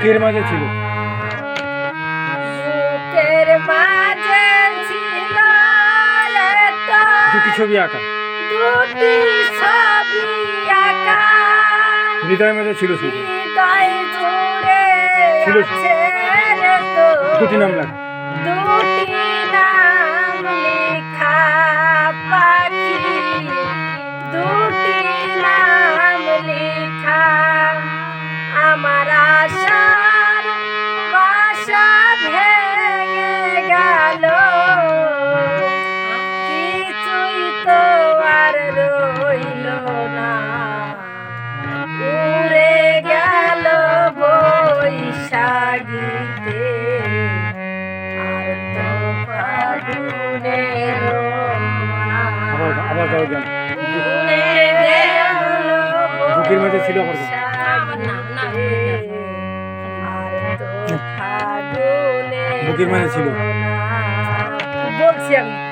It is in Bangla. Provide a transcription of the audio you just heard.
বুকের মাঝে ছিল। দুটি ছবি আঁকা। হৃদয় মাঝে ছিল ছিল ছিল দুটি নাম লাগা ভেঙে গেল। কিছুই তো আর রইল না। উড়ে গেল আর তো আবার ছিল আমার poquito más de silencio. Boxian.